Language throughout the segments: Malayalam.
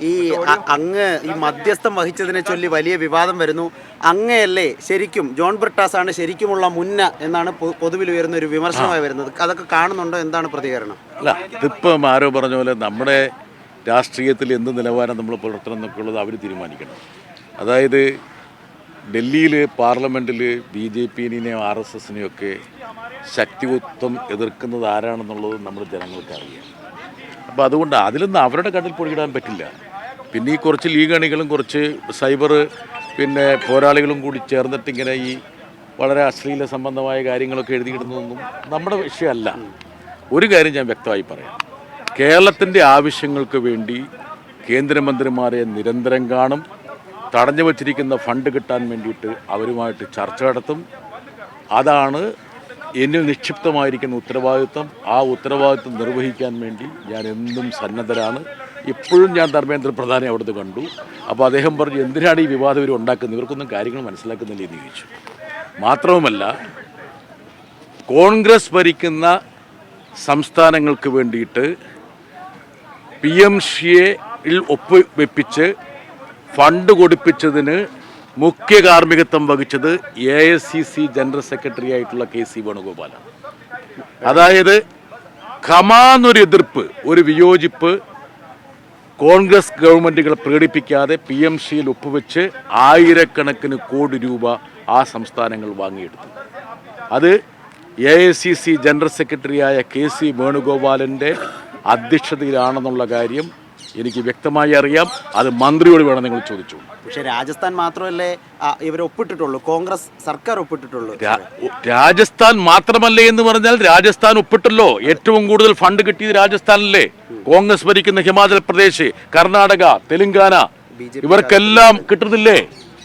ഈ അ- അങ്ങ് ഈ മധ്യസ്ഥം വഹിച്ചതിനെ ചൊല്ലി വലിയ വിവാദം വരുന്നു. അങ്ങയല്ലേ ശരിക്കും ജോൺ ബ്രിട്ടാസ് ആണ് ശരിക്കുമുള്ള മുന്ന എന്നാണ് പൊതുവിൽ ഉയർന്ന ഒരു വിമർശനമായി വരുന്നത്. അതൊക്കെ കാണുന്നുണ്ടോ? എന്താണ് പ്രതികരണം? അല്ല ഇതിപ്പം ആരോ പറഞ്ഞ പോലെ നമ്മുടെ രാഷ്ട്രീയത്തിൽ എന്ത് നിലവാരം നമ്മൾ പുലർത്തണം എന്നൊക്കെ ഉള്ളത് അവർ തീരുമാനിക്കണം. അതായത് ഡൽഹിയിൽ പാർലമെന്റിൽ ബി ജെ പിനെയും ആർ എസ് എസിനെയും ഒക്കെ ശക്തിയുത്വം എതിർക്കുന്നത് ആരാണെന്നുള്ളത് നമ്മുടെ ജനങ്ങൾക്ക് അറിയാം അപ്പോൾ അതുകൊണ്ട് അതിലൊന്നും അവരുടെ കണ്ണിൽ പൊടിയിടാൻ പറ്റില്ല. പിന്നെ ഈ കുറച്ച് ലീഗ് അണികളും കുറച്ച് സൈബർ പിന്നെ പോരാളികളും കൂടി ചേർന്നിട്ട് ഇങ്ങനെ ഈ വളരെ അശ്ലീല സംബന്ധമായ കാര്യങ്ങളൊക്കെ എഴുതിയിടുന്നതൊന്നും നമ്മുടെ വിഷയമല്ല. ഒരു കാര്യം ഞാൻ വ്യക്തമായി പറയാം. കേരളത്തിന്റെ ആവശ്യങ്ങൾക്ക് വേണ്ടി കേന്ദ്രമന്ത്രിമാരെ നിരന്തരം കാണും. തടഞ്ഞു വച്ചിരിക്കുന്ന ഫണ്ട് കിട്ടാൻ വേണ്ടിയിട്ട് അവരുമായിട്ട് ചർച്ച നടത്തും. അതാണ് എന്നിൽ നിക്ഷിപ്തമായിരിക്കുന്ന ഉത്തരവാദിത്വം. ആ ഉത്തരവാദിത്വം നിർവഹിക്കാൻ വേണ്ടി ഞാൻ എന്നും സന്നദ്ധരാണ്. ഇപ്പോഴും ഞാൻ ധർമ്മേന്ദ്ര പ്രധാനെ അവിടുന്ന് കണ്ടു. അപ്പോൾ അദ്ദേഹം പറഞ്ഞു എന്തിനാണ് ഈ വിവാദം ഇവർ ഉണ്ടാക്കുന്നത്? ഇവർക്കൊന്നും കാര്യങ്ങൾ മനസ്സിലാക്കുന്നില്ല എന്ന് ചോദിച്ചു. മാത്രവുമല്ല കോൺഗ്രസ് ഭരിക്കുന്ന സംസ്ഥാനങ്ങൾക്ക് വേണ്ടിയിട്ട് പി എം സിയിൽ ഒപ്പ് വെപ്പിച്ച് ഫണ്ട് കൊടുപ്പിച്ചതിന് മുഖ്യ കാർമ്മികത്വം വഹിച്ചത് A I C C general secretary ആയിട്ടുള്ള കെ സി വേണുഗോപാലാണ്. അതായത് ഖമാന്നൊരു എതിർപ്പ് ഒരു വിയോജിപ്പ് കോൺഗ്രസ് ഗവൺമെന്റുകൾ പ്രകടിപ്പിക്കാതെ പി എം സിയിൽ ഒപ്പുവെച്ച് ആയിരക്കണക്കിന് കോടി രൂപ ആ സംസ്ഥാനങ്ങൾ വാങ്ങിയെടുത്തു. അത് A I C C general സെക്രട്ടറിയായ കെ സി വേണുഗോപാലിന്റെ അധ്യക്ഷതയിലാണെന്നുള്ള കാര്യം എനിക്ക് വ്യക്തമായി അറിയാം. അത് മന്ത്രിയോട് വേണം നിങ്ങൾ ചോദിച്ചു. പക്ഷേ രാജസ്ഥാൻ മാത്രമല്ലേ ഇവർ ഒപ്പിട്ടിട്ടുള്ളൂ. കോൺഗ്രസ് സർക്കാർ ഒപ്പിട്ടിട്ടുള്ളൂ. രാജസ്ഥാൻ മാത്രമല്ലേ എന്ന് പറഞ്ഞാൽ രാജസ്ഥാൻ ഒപ്പിട്ടല്ലോ. ഏറ്റവും കൂടുതൽ ഫണ്ട് കിട്ടിയത് രാജസ്ഥാനിലെ കോൺഗ്രസ് ഭരിക്കുന്ന ഹിമാചൽ പ്രദേശ് കർണാടക തെലുങ്കാന ഇവർക്കെല്ലാം കിട്ടുന്നില്ലേ?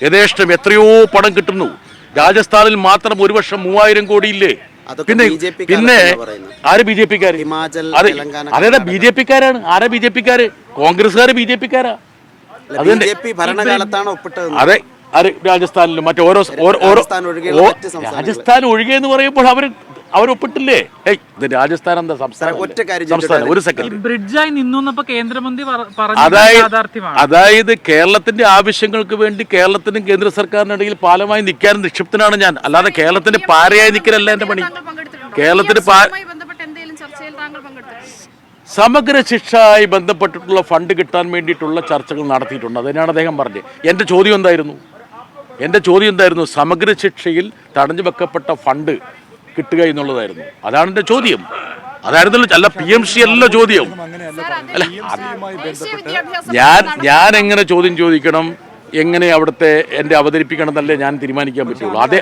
യഥേഷ്ടം എത്രയോ പണം കിട്ടുന്നു. രാജസ്ഥാനിൽ മാത്രം ഒരു വർഷം മൂവായിരം കോടിയില്ലേ? പിന്നെ പിന്നെ? ആര് ബി ജെ അതെ തെലങ്കാന, അതേതാ ബി ജെ പിക്കാരാണ്. ആരാ ബി ജെ പിക്കാര്? കോൺഗ്രസ്സുകാർ ബി ജെ പിക്കാരാ. അതെ ആര് രാജസ്ഥാനിലും മറ്റേ ഓരോ ഓരോ- ഓരോ രാജസ്ഥാൻ ഒഴികെയുള്ള ഓ- രാജസ്ഥാൻ ഒഴികെ എന്ന് പറയുമ്പോൾ അവർ അവരൊപ്പിട്ടില്ലേ? ഏയ് ഇത് രാജസ്ഥാൻ എന്താ സംസ്ഥാനം ഒറ്റ കാര്യം സംസ്ഥാനം ഒരു സെക്കൻഡ് ബ്രിഡ്ജായി നിന്നു കേന്ദ്രമന്ത്രി അതായത് അതായത് കേരളത്തിന്റെ ആവശ്യങ്ങൾക്ക് വേണ്ടി കേരളത്തിനും കേന്ദ്ര സർക്കാരിനിടയിൽ പാലമായി നിൽക്കാൻ നിക്ഷിപ്തനാണ് ഞാൻ. അല്ലാതെ കേരളത്തിന്റെ പാരയായി നിൽക്കലല്ല എന്റെ പണി. കേരളത്തിന്റെ സമഗ്ര ശിക്ഷയായി ബന്ധപ്പെട്ടിട്ടുള്ള ഫണ്ട് കിട്ടാൻ വേണ്ടിയിട്ടുള്ള ചർച്ചകൾ നടത്തിയിട്ടുണ്ട്. അതിനാണ് അദ്ദേഹം പറഞ്ഞത്. എന്റെ ചോദ്യം എന്തായിരുന്നു? എന്റെ ചോദ്യം എന്തായിരുന്നു? സമഗ്ര ശിക്ഷയിൽ തടഞ്ഞു വെക്കപ്പെട്ട ഫണ്ട് കിട്ടുക എന്നുള്ളതായിരുന്നു. അതാണ് എന്റെ ചോദ്യം. അതായിരുന്നല്ലോ അല്ല പി എം സി അല്ല ചോദ്യം. വിദ്യാഭ്യാസ ഞാൻ ഞാൻ എങ്ങനെ ചോദ്യം ചോദിക്കണം? എങ്ങനെ അവിടുത്തെ എന്റെ അവതരിപ്പിക്കണം എന്നല്ലേ ഞാൻ തീരുമാനിക്കാൻ പറ്റുള്ളൂ. അതെ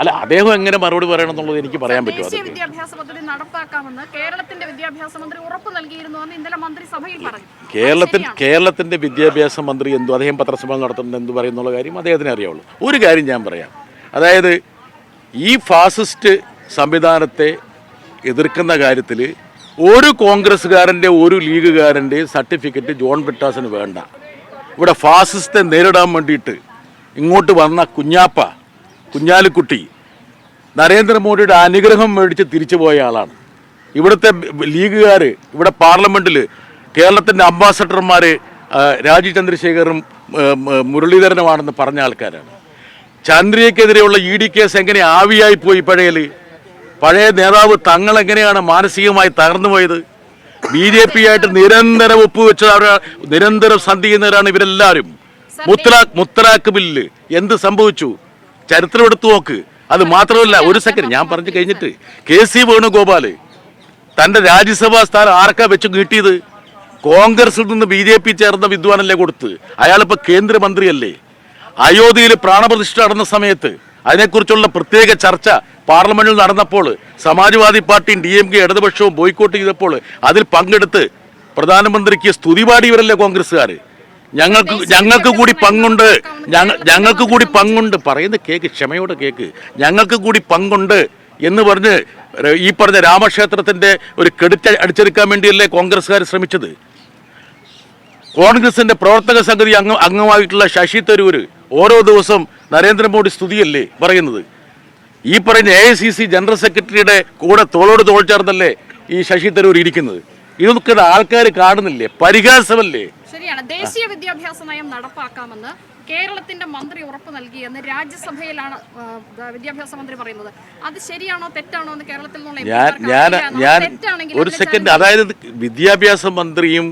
അല്ല അദ്ദേഹം എങ്ങനെ മറുപടി പറയണം എന്നുള്ളത് എനിക്ക് പറയാൻ പറ്റും വിദ്യാഭ്യാസ പദ്ധതി നടപ്പാക്കാമെന്ന് കേരളത്തിന്റെ വിദ്യാഭ്യാസ മന്ത്രി ഉറപ്പു ഇന്നലെ മന്ത്രിസഭയിൽ പറഞ്ഞു. കേരളത്തിൽ? കേരളത്തിന്റെ വിദ്യാഭ്യാസ മന്ത്രി എന്തു അദ്ദേഹം പത്രസമ്മേളനം നടത്തുന്നത് എന്ത് പറയുന്നുള്ള കാര്യം അദ്ദേഹത്തിന് അറിയാവുള്ളൂ. ഒരു കാര്യം ഞാൻ പറയാം. അതായത് ഈ ഫാസിസ്റ്റ് സംവിധാനത്തെ എതിർക്കുന്ന കാര്യത്തിൽ ഒരു കോൺഗ്രസ്സുകാരന്റെ ഒരു ലീഗുകാരന്റെ സർട്ടിഫിക്കറ്റ് ജോൺ ബ്രിട്ടാസിന് വേണ്ട. ഇവിടെ ഫാസിസ്റ്റെ നേരിടാൻ വേണ്ടിയിട്ട് ഇങ്ങോട്ട് വന്ന കുഞ്ഞാപ്പ കുഞ്ഞാലിക്കുട്ടി നരേന്ദ്രമോദിയുടെ അനുഗ്രഹം മേടിച്ച് തിരിച്ചു പോയ ആളാണ്. ഇവിടുത്തെ ലീഗുകാർ ഇവിടെ പാർലമെന്റിൽ കേരളത്തിന്റെ അംബാസഡർമാർ രാജീവ് ചന്ദ്രശേഖറും മുരളീധരനുമാണെന്ന് പറഞ്ഞ ആൾക്കാരാണ്. ചന്ദ്രയ്ക്കെതിരെയുള്ള ഇ ഡി കേസ് എങ്ങനെ ആവിയായി പോയി പഴയൽ? പഴയ നേതാവ് തങ്ങൾ എങ്ങനെയാണ് മാനസികമായി തകർന്നു പോയത്? ബി ജെ പി ആയിട്ട് നിരന്തരം ഒപ്പുവെച്ച നിരന്തരം സന്ധി ചെയ്യുന്നവരാണ് ഇവരെല്ലാവരും മുത്തലാഖ് മുത്തലാഖ് ബില്ല് എന്ത് സംഭവിച്ചു? ചരിത്രം എടുത്തു നോക്ക്. അത് മാത്രമല്ല ഒരു സെക്കൻഡ് ഞാൻ പറഞ്ഞു കഴിഞ്ഞിട്ട് കെ സി വേണുഗോപാൽ തന്റെ രാജ്യസഭാ സ്ഥാനം ആർക്കാ വെച്ച് കിട്ടിയത്? കോൺഗ്രസിൽ നിന്ന് ബി ജെ പി ചേർന്ന വിദ്വാനല്ലേ കൊടുത്ത്. അയാളിപ്പോ കേന്ദ്രമന്ത്രിയല്ലേ. അയോധ്യയിൽ പ്രാണപ്രതിഷ്ഠ നടന്ന സമയത്ത് അതിനെക്കുറിച്ചുള്ള പ്രത്യേക ചർച്ച പാർലമെന്റിൽ നടന്നപ്പോൾ സമാജ്വാദി പാർട്ടിയും ഡി എം കെ ഇടതുപക്ഷവും ബോയ്ക്കോട്ട് ചെയ്തപ്പോൾ അതിൽ പങ്കെടുത്ത് പ്രധാനമന്ത്രിക്ക് സ്തുതി പാടിയവരല്ലേ കോൺഗ്രസ്സുകാർ ഞങ്ങൾക്ക് ഞങ്ങൾക്ക് കൂടി പങ്കുണ്ട്. ഞങ്ങൾ ഞങ്ങൾക്ക് കൂടി പങ്കുണ്ട്. പറയുന്ന കേക്ക് ക്ഷമയോടെ കേക്ക്. ഞങ്ങൾക്ക് കൂടി പങ്കുണ്ട് എന്ന് പറഞ്ഞ് ഈ പറഞ്ഞ രാമക്ഷേത്രത്തിന്റെ ഒരു കെടുത്ത അടിച്ചെടുക്കാൻ വേണ്ടിയല്ലേ കോൺഗ്രസ്സുകാർ ശ്രമിച്ചത്? കോൺഗ്രസിന്റെ പ്രവർത്തക സംഗതി അംഗ അംഗമായിട്ടുള്ള ശശി തരൂര് ഓരോ ദിവസം നരേന്ദ്രമോദി സ്തുതിയല്ലേ പറയുന്നത്? ഈ പറയുന്ന എ ജനറൽ സെക്രട്ടറിയുടെ കൂടെ തോളോട് തോൾ ചേർന്നല്ലേ ഈ ശശി തരൂർ ഇരിക്കുന്നത്? ഇതൊക്കെ ആൾക്കാർ കാണുന്നില്ലേ? പരിഹാസമല്ലേ? ശരിയാണ്. ദേശീയ വിദ്യാഭ്യാസ നയം നടപ്പാക്കാമെന്ന് കേരളത്തിന്റെ മന്ത്രി ഉറപ്പ് നൽകിയെന്ന് രാജ്യസഭയിലാണ് വിദ്യാഭ്യാസ മന്ത്രി പറയുന്നത്. അത് ശരിയാണോ തെറ്റാണോ എന്ന് കേരളത്തിൽ നിന്നുള്ള ഞാൻ ഞാൻ ഒരു സെക്കൻഡ്. അതായത് വിദ്യാഭ്യാസ മന്ത്രിയും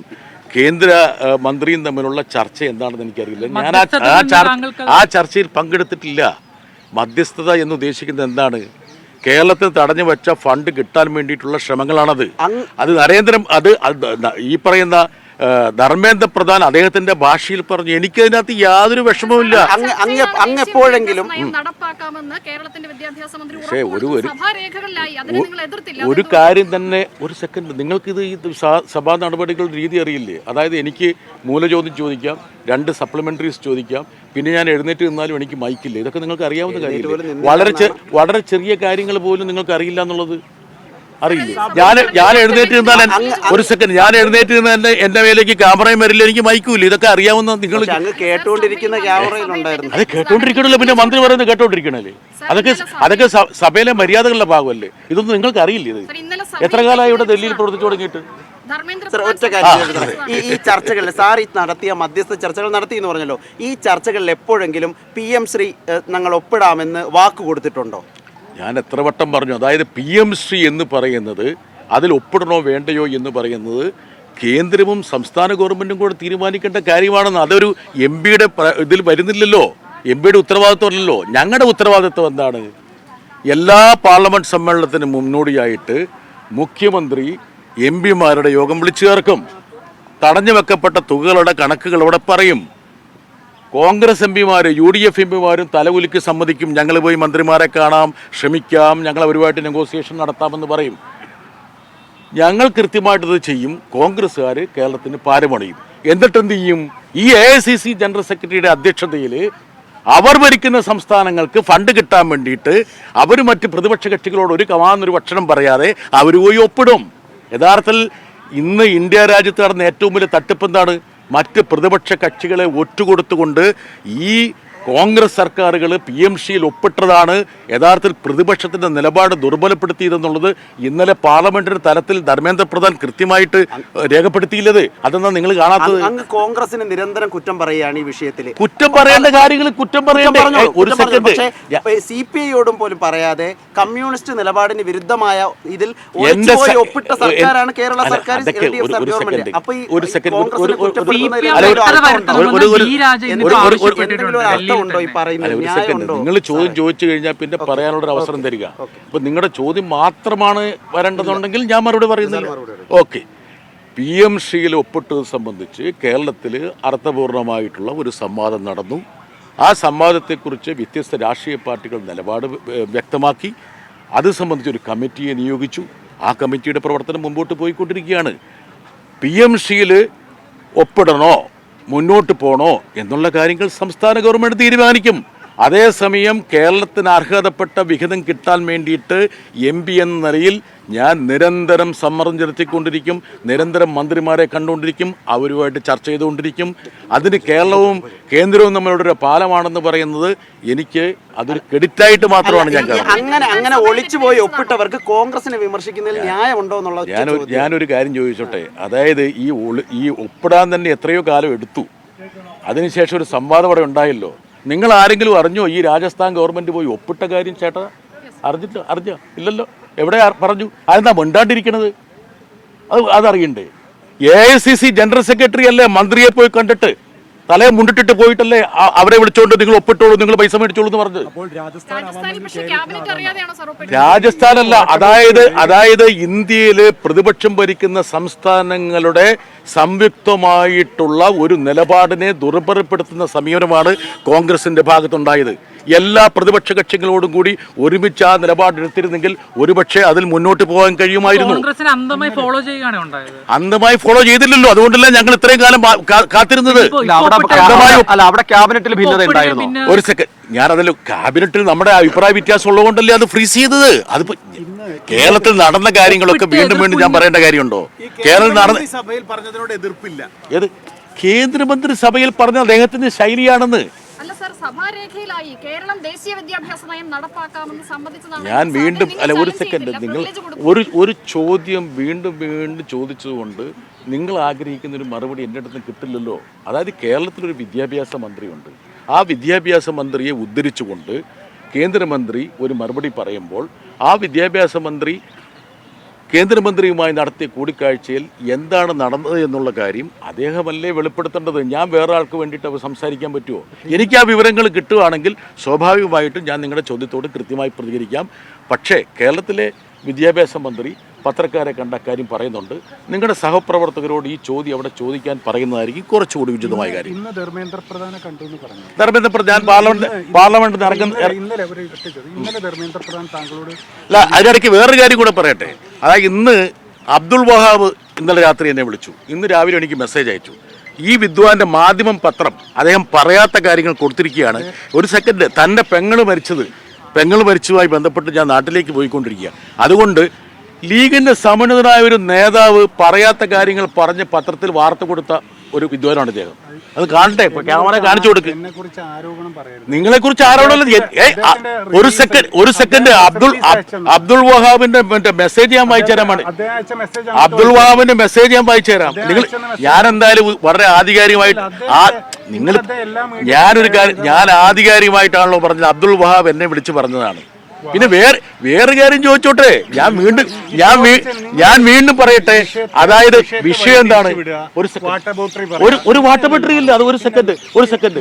കേന്ദ്ര മന്ത്രിയും തമ്മിലുള്ള ചർച്ച എന്താണെന്ന് എനിക്കറിയില്ല. ഞാൻ ആ- ചർച്ചയിൽ പങ്കെടുത്തിട്ടില്ല. മധ്യസ്ഥത എന്ന് ഉദ്ദേശിക്കുന്നത് എന്താണ്? കേരളത്തിൽ തടഞ്ഞു വെച്ച ഫണ്ട് കിട്ടാൻ വേണ്ടിയിട്ടുള്ള ശ്രമങ്ങളാണത്. അത് നരേന്ദ്രം അത് ഈ പറയുന്ന ധർമ്മേന്ദ്ര പ്രധാൻ അദ്ദേഹത്തിന്റെ ഭാഷയിൽ പറഞ്ഞു എനിക്കതിനകത്ത് യാതൊരു വിഷമവുമില്ല. അങ്ങ് എപ്പോഴെങ്കിലും വിദ്യാഭ്യാസ കേരളത്തിന്റെ വിദ്യാഭ്യാസ മന്ത്രി പക്ഷേ ഒരു- ഒരു- സഭാരേഖകളിലായി. അതിനെ നിങ്ങൾ എതിർത്തില്ല. ഒരു കാര്യം തന്നെ ഒരു സെക്കൻഡ് നിങ്ങൾക്ക് ഇത് ഈ സഭാ നടപടികളുടെ രീതി അറിയില്ലേ? അതായത് എനിക്ക് മൂലചോദ്യം ചോദിക്കാം രണ്ട് സപ്ലിമെന്ററീസ് ചോദിക്കാം പിന്നെ ഞാൻ എഴുന്നേറ്റ് നിന്നാലും എനിക്ക് മൈക്കില്ല ഇതൊക്കെ നിങ്ങൾക്ക് അറിയാവുന്ന കാര്യം കാര്യമില്ല? വളരെ വളരെ ചെറിയ കാര്യങ്ങൾ പോലും നിങ്ങൾക്ക് അറിയില്ല എന്നുള്ളത് അറിയില്ല. ഞാൻ ഞാൻ എഴുന്നേറ്റ് നിന്നാൽ ഒരു സെക്കൻഡ് ഞാൻ എഴുന്നേറ്റ് നിന്നാൽ എന്റെ എന്റെ മേലേക്ക് ക്യാമറയും വരില്ല. എനിക്ക് മൈക്കൂല്ല ഇതൊക്കെ അറിയാവുന്ന നിങ്ങൾ അങ്ങ് കേട്ടുകൊണ്ടിരിക്കുന്ന ക്യാമറയിലുണ്ടായിരുന്നു അത് കേട്ടോണ്ടിരിക്കണല്ലോ. പിന്നെ മന്ത്രി പറയുന്നത് കേട്ടോണ്ടിരിക്കണല്ലേ അതൊക്കെ അതൊക്കെ സഭയിലെ മര്യാദകളുടെ ഭാഗമല്ലേ? ഇതൊന്നും നിങ്ങൾക്ക് അറിയില്ല ഇത്? എത്ര കാലമായി ഇവിടെ ഡൽഹിയിൽ പ്രവർത്തിച്ചു തുടങ്ങിയിട്ട്? ഒറ്റ കാര്യം ഈ ഈ ചർച്ചകളിൽ സാർ ഈ നടത്തിയ മധ്യസ്ഥ ചർച്ചകൾ നടത്തി എന്ന് പറഞ്ഞല്ലോ. ഈ ചർച്ചകളിൽ എപ്പോഴെങ്കിലും പി എം ശ്രീ ഞങ്ങൾ ഒപ്പിടാമെന്ന് വാക്ക് കൊടുത്തിട്ടുണ്ടോ? ഞാൻ എത്ര വട്ടം പറഞ്ഞു അതായത് പി എം ശ്രീ എന്ന് പറയുന്നത് അതിൽ ഒപ്പിടണോ വേണ്ടയോ എന്ന് പറയുന്നത് കേന്ദ്രവും സംസ്ഥാന ഗവൺമെന്റും കൂടെ തീരുമാനിക്കേണ്ട കാര്യമാണെന്ന് അതൊരു എം പിയുടെ ഇതിൽ വരുന്നില്ലല്ലോ. എം പിയുടെ ഉത്തരവാദിത്വമല്ലല്ലോ. ഞങ്ങളുടെ ഉത്തരവാദിത്വം എന്താണ്? എല്ലാ പാർലമെന്റ് സമ്മേളനത്തിന് മുന്നോടിയായിട്ട് മുഖ്യമന്ത്രി എം പിമാരുടെ യോഗം വിളിച്ചു ചേർക്കും. തടഞ്ഞു വെക്കപ്പെട്ട തുകകളുടെ കണക്കുകൾ അവിടെ പറയും. കോൺഗ്രസ് എം പിമാർ യു ഡി എഫ് എം പിമാരും തലകുലുക്കി സമ്മതിക്കും. ഞങ്ങൾ പോയി മന്ത്രിമാരെ കാണാം ശ്രമിക്കാം ഞങ്ങൾ അവരുമായിട്ട് നെഗോസിയേഷൻ നടത്താമെന്ന് പറയും. ഞങ്ങൾ കൃത്യമായിട്ടത് ചെയ്യും. കോൺഗ്രസ്സുകാർ കേരളത്തിന് പാരമണിയും. എന്നിട്ട് എന്ത് ചെയ്യും ഈ A I C C general സെക്രട്ടറിയുടെ അധ്യക്ഷതയിൽ അവർ ഭരിക്കുന്ന സംസ്ഥാനങ്ങൾക്ക് ഫണ്ട് കിട്ടാൻ വേണ്ടിയിട്ട് അവർ മറ്റ് പ്രതിപക്ഷ കക്ഷികളോട് ഒരു കമാന്നൊരു ഭക്ഷണം പറയാതെ അവർ പോയി ഒപ്പിടും. യഥാർത്ഥത്തിൽ ഇന്ന് ഇന്ത്യ രാജ്യത്ത് നടന്ന ഏറ്റവും വലിയ തട്ടിപ്പ് എന്താണ് മറ്റ് പ്രതിപക്ഷ കക്ഷികളെ ഒറ്റുകൊടുത്തുകൊണ്ട് ഈ കോൺഗ്രസ് സർക്കാരുകൾ പി എം സിയിൽ ഒപ്പിട്ടതാണ് യഥാർത്ഥത്തിൽ പ്രതിപക്ഷത്തിന്റെ നിലപാട് ദുർബലപ്പെടുത്തിയതെന്നുള്ളത് ഇന്നലെ പാർലമെന്റിന്റെ തലത്തിൽ ധർമ്മേന്ദ്ര പ്രധാൻ കൃത്യമായിട്ട് രേഖപ്പെടുത്തിയില്ലത്. അതെന്നാ നിങ്ങൾ കാണാത്തത്? അങ്ങ് കോൺഗ്രസിന് നിരന്തരം കുറ്റം പറയുകയാണ് ഈ വിഷയത്തിൽ കുറ്റം പറയേണ്ട കാര്യങ്ങൾ കുറ്റം പറയേണ്ട? ഒരു സെക്കൻഡ് സി പി ഐയോടും പോലും പറയാതെ കമ്മ്യൂണിസ്റ്റ് നിലപാടിന് വിരുദ്ധമായ ഇതിൽ ഒപ്പിട്ട സർക്കാരാണ് കേരള സർക്കാർ. അപ്പൊ ഒരു സെക്കൻഡ്, അർത്ഥമുണ്ടോ? അർത്ഥമുണ്ടോ ഈ പറയുന്നത് അല്ല ഒരു സെക്കൻഡ് ന്യായമുണ്ടോ നിങ്ങൾ ചോദ്യം ചോദിച്ചു കഴിഞ്ഞാൽ പിന്നെ പറയാനുള്ള ഒരു അവസരം തരിക. അപ്പൊ നിങ്ങളുടെ ചോദ്യം മാത്രമാണ് വരേണ്ടതുണ്ടെങ്കിൽ ഞാൻ മറുപടി പറയുന്നില്ല. ഓക്കെ പി എം സിയിൽ ഒപ്പിട്ടത് സംബന്ധിച്ച് കേരളത്തിൽ അർത്ഥപൂർണമായിട്ടുള്ള ഒരു സംവാദം നടന്നു. ആ സംവാദത്തെക്കുറിച്ച് വ്യത്യസ്ത രാഷ്ട്രീയ പാർട്ടികൾ നിലപാട് വ്യ- വ്യക്തമാക്കി. അത് സംബന്ധിച്ച് ഒരു കമ്മിറ്റിയെ നിയോഗിച്ചു. ആ കമ്മിറ്റിയുടെ പ്രവർത്തനം മുമ്പോട്ട് പോയിക്കൊണ്ടിരിക്കുകയാണ്. പി എം സിയിൽ ഒപ്പിടണോ? മുന്നോട്ട് പോണോ എന്നുള്ള കാര്യങ്ങൾ സംസ്ഥാന ഗവൺമെന്റ് തീരുമാനിക്കും. അതേസമയം കേരളത്തിന് അർഹതപ്പെട്ട വിഹിതം കിട്ടാൻ വേണ്ടിയിട്ട് എം പി എന്ന നിലയിൽ ഞാൻ നിരന്തരം സമ്മർദ്ദം ചെലുത്തിക്കൊണ്ടിരിക്കും നിരന്തരം മന്ത്രിമാരെ കണ്ടുകൊണ്ടിരിക്കും അവരുമായിട്ട് ചർച്ച ചെയ്തുകൊണ്ടിരിക്കും. അതിന് കേരളവും കേന്ദ്രവും തമ്മിലുള്ള ഒരു പാലമാണെന്ന് പറയുന്നത് എനിക്ക് അതൊരു ക്രെഡിറ്റായിട്ട് മാത്രമാണ് ഞാൻ അങ്ങനെ അങ്ങനെ ഒളിച്ചു പോയി ഒപ്പിട്ടവർക്ക് കോൺഗ്രസിനെ വിമർശിക്കുന്നതിൽ ന്യായമുണ്ടോ എന്നുള്ളത് ഞാൻ ഞാനൊരു കാര്യം ചോദിച്ചോട്ടെ? അതായത് ഈ ഈ ഒപ്പിടാൻ തന്നെ എത്രയോ കാലം എടുത്തു. അതിനുശേഷം ഒരു സംവാദം അവിടെ ഉണ്ടായല്ലോ. നിങ്ങൾ ആരെങ്കിലും അറിഞ്ഞോ ഈ രാജസ്ഥാൻ ഗവൺമെന്റ് പോയി ഒപ്പിട്ട കാര്യം ചേട്ടാ? അറിഞ്ഞിട്ട് അറിഞ്ഞോ ഇല്ലല്ലോ. എവിടെ പറഞ്ഞു? അതെന്താ മുണ്ടാണ്ടിരിക്കണത്? അത് അതറിയണ്ടേ? A I C C general secretary അല്ലേ മന്ത്രിയെ പോയി കണ്ടിട്ട്? തലയെ മുണ്ടിട്ടിട്ട് പോയിട്ടല്ലേ അവരെ വിളിച്ചോണ്ട് നിങ്ങൾ ഒപ്പിട്ടോളൂ നിങ്ങൾ പൈസ മേടിച്ചോളൂ എന്ന് പറഞ്ഞത്? രാജസ്ഥാനല്ല അതായത് അതായത് ഇന്ത്യയിൽ പ്രതിപക്ഷം ഭരിക്കുന്ന സംസ്ഥാനങ്ങളുടെ സംയുക്തമായിട്ടുള്ള ഒരു നിലപാടിനെ ദുർബലപ്പെടുത്തുന്ന സമീപനമാണ് കോൺഗ്രസിന്റെ ഭാഗത്തുണ്ടായത്. എല്ലാ പ്രതിപക്ഷ കക്ഷികളോടും കൂടി ഒരുമിച്ച് ആ നിലപാടെടുത്തിരുന്നെങ്കിൽ ഒരുപക്ഷെ അതിൽ മുന്നോട്ട് പോകാൻ കഴിയുമായിരുന്നു. അന്തമായി അന്ധമായി ഫോളോ ചെയ്യുകയാണ് അന്ധമായി ഫോളോ ചെയ്തില്ലല്ലോ. അതുകൊണ്ടല്ല ഞങ്ങൾ ഇത്രയും കാലം കാത്തിരുന്നത്? അവിടെ അന്ധമായി അല്ല അവിടെ ക്യാബിനറ്റിൽ ഭിന്നത ഉണ്ടായിരുന്നു. ഒരു സെക്കൻഡ് ഞാനതിൽ ക്യാബിനറ്റിൽ നമ്മുടെ അഭിപ്രായ വ്യത്യാസം ഉള്ളതുകൊണ്ടല്ലേ അത് ഫ്രീസ് ചെയ്തത്? അത് കേരളത്തിൽ നടന്ന കാര്യങ്ങളൊക്കെ വീണ്ടും വീണ്ടും ഞാൻ പറയേണ്ട കാര്യമുണ്ടോ? കേരളത്തിൽ നടന്ന സഭയിൽ പറഞ്ഞതിനോട് എതിർപ്പില്ല. ഏത്? കേന്ദ്രമന്ത്രി സഭയിൽ പറഞ്ഞ അദ്ദേഹത്തിന്റെ ശൈലിയാണെന്ന്. സഭാരേഖയിലായി കേരളം ദേശീയ വിദ്യാഭ്യാസ നയം നടപ്പാക്കാമെന്ന് സംബന്ധിച്ചതാണ് ഞാൻ വീണ്ടും അല്ല ഒരു സെക്കൻഡ് നിങ്ങൾ ഒരു ഒരു ചോദ്യം വീണ്ടും വീണ്ടും ചോദിച്ചതുകൊണ്ട് നിങ്ങൾ ആഗ്രഹിക്കുന്ന ഒരു മറുപടി എന്റെ അടുത്ത് കിട്ടില്ലല്ലോ. അതായത് കേരളത്തിലൊരു വിദ്യാഭ്യാസ മന്ത്രിയുണ്ട്. ആ വിദ്യാഭ്യാസ മന്ത്രിയെ ഉദ്ധരിച്ചുകൊണ്ട് കേന്ദ്രമന്ത്രി ഒരു മറുപടി പറയുമ്പോൾ ആ വിദ്യാഭ്യാസ മന്ത്രി കേന്ദ്രമന്ത്രിയുമായി നടത്തിയ കൂടിക്കാഴ്ചയിൽ എന്താണ് നടന്നത് എന്നുള്ള കാര്യം അദ്ദേഹമല്ലേ വെളിപ്പെടുത്തേണ്ടത്? ഞാൻ വേറെ ആൾക്ക് വേണ്ടിയിട്ട് അവ സംസാരിക്കാൻ പറ്റുമോ? എനിക്ക് ആ വിവരങ്ങൾ കിട്ടുകയാണെങ്കിൽ സ്വാഭാവികമായിട്ടും ഞാൻ നിങ്ങളുടെ ചോദ്യത്തോട് കൃത്യമായി പ്രതികരിക്കാം. പക്ഷേ കേരളത്തിലെ വിദ്യാഭ്യാസ മന്ത്രി പത്രക്കാരെ കണ്ട കാര്യം പറയുന്നുണ്ട്. നിങ്ങളുടെ സഹപ്രവർത്തകരോട് ഈ ചോദ്യം അവിടെ ചോദിക്കാൻ പറയുന്നതായിരിക്കും കുറച്ചുകൂടി ഉചിതമായ കാര്യം. ഇന്ന് ധർമ്മേന്ദ്ര പ്രധാനെ കണ്ടു എന്ന് പറഞ്ഞു. ധർമ്മേന്ദ്ര പ്രധാൻ പാർലമെന്റ് പാർലമെന്റ് നടക്കുന്ന ഇന്നലെ- ധർമ്മേന്ദ്ര പ്രധാൻ താങ്കളോട് അല്ല അതിനിടയ്ക്ക് വേറൊരു കാര്യം കൂടെ പറയട്ടെ. അതായത് ഇന്ന് അബ്ദുൾ വഹാബ് ഇന്നലെ രാത്രി എന്നെ വിളിച്ചു. ഇന്ന് രാവിലെ എനിക്ക് മെസ്സേജ് അയച്ചു. ഈ വിദ്വാന്റെ മാധ്യമം പത്രം അദ്ദേഹം പറയാത്ത കാര്യങ്ങൾ കൊടുത്തിരിക്കുകയാണ്. ഒരു സെക്കൻഡ് തന്റെ പെങ്ങൾ മരിച്ചത്. പെങ്ങൾ മരിച്ചതുമായി ബന്ധപ്പെട്ട് ഞാൻ നാട്ടിലേക്ക് പോയിക്കൊണ്ടിരിക്കുക അതുകൊണ്ട് ലീഗിന്റെ സമുന്നതനായ ഒരു നേതാവ് പറയാത്ത കാര്യങ്ങൾ പറഞ്ഞ് പത്രത്തിൽ വാർത്ത കൊടുത്ത ഒരു വിദ്വാനാണ് അദ്ദേഹം അത് കാണട്ടെ ഇപ്പൊ ക്യാമറ കാണിച്ചു കൊടുക്ക്. നിങ്ങളെ കുറിച്ച് ആരോപണം ഒരു സെക്കൻഡ് ഒരു സെക്കൻഡ് അബ്ദുൾ അബ്- അബ്ദുൾ വഹാബിന്റെ മറ്റേ മെസ്സേജ് ഞാൻ വായിച്ചു തരാമാണ് അബ്ദുൾ വഹാബിന്റെ മെസ്സേജ് ഞാൻ വായിച്ചു തരാം. നിങ്ങൾ ഞാൻ എന്തായാലും വളരെ ആധികാരികമായിട്ട് ആ നിങ്ങൾ ഞാനൊരു കാര്യം ഞാൻ ആധികാരികമായിട്ടാണല്ലോ പറഞ്ഞത്. അബ്ദുൾ വഹാബ് എന്നെ വിളിച്ചു പറഞ്ഞതാണ്. പിന്നെ വേറെ വേറെ കാര്യം ചോദിച്ചോട്ടെ? ഞാൻ വീണ്ടും ഞാൻ ഞാൻ വീണ്ടും പറയട്ടെ? അതായത് വിഷയം എന്താണ്? ഒരു സെക്കൻഡ് വാട്ടർ ബോട്ടറി ഒരു ഒരു വാട്ടർ ബാറ്ററി ഇല്ല. അത് ഒരു സെക്കൻഡ് ഒരു സെക്കൻഡ്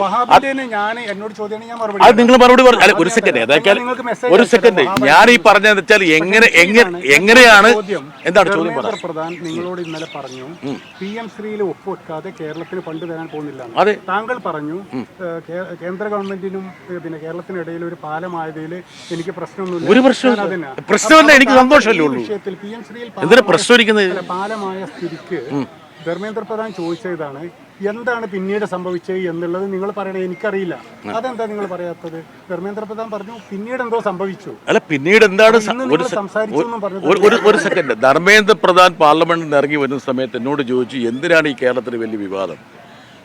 അത് നിങ്ങൾ മറുപടി പറഞ്ഞു ഒരു സെക്കൻഡ് ഏതായാലും ഒരു സെക്കൻഡ് ഞാൻ ഈ പറഞ്ഞതെന്ന് വെച്ചാൽ എങ്ങനെ എങ്ങനെ എങ്ങനെയാണ് എന്താണ് ചോദ്യം പ്രധാൻ നിങ്ങളോട് ഇന്നലെ പറഞ്ഞു പി എം ശ്രീയിൽ ഒപ്പുവെക്കാതെ കേരളത്തിന് ഫണ്ട് തരാൻ പോകുന്നില്ല അതെ. താങ്കൾ പറഞ്ഞു കേന്ദ്ര ഗവൺമെന്റിനും പിന്നെ കേരളത്തിനിടയിൽ ഒരു പാലമായതിൽ എനിക്ക് പ്രശ്നമൊന്നുമില്ല ഒരു പ്രശ്നവും അതന്നെ. പ്രശ്നമല്ല, എനിക്ക് സന്തോഷമല്ലേ ഉള്ളൂ. എന്തിനാ പ്രശ്നമിരിക്കുന്നത് പാലമായ സ്ഥിതിക്ക് ധർമ്മേന്ദ്ര പ്രധാൻ ചോദിച്ചതാണ് എന്താണ് പിന്നീട് സംഭവിച്ചത് എന്നുള്ളത് നിങ്ങൾ പറയണേ എനിക്കറിയില്ല. അതെന്താ നിങ്ങൾ പറയാത്തത്? ധർമ്മേന്ദ്ര പ്രധാൻ പറഞ്ഞു പിന്നീട് എന്തോ സംഭവിച്ചു. അല്ല പിന്നീട് എന്താണ് ഒരു സെക്കൻഡ് ധർമ്മേന്ദ്ര പ്രധാൻ പാർലമെന്റിൽ നിന്ന് ഇറങ്ങി വരുന്ന സമയത്ത് എന്നോട് ചോദിച്ചു എന്തിനാണ് ഈ കേരളത്തിൽ വലിയ വിവാദം?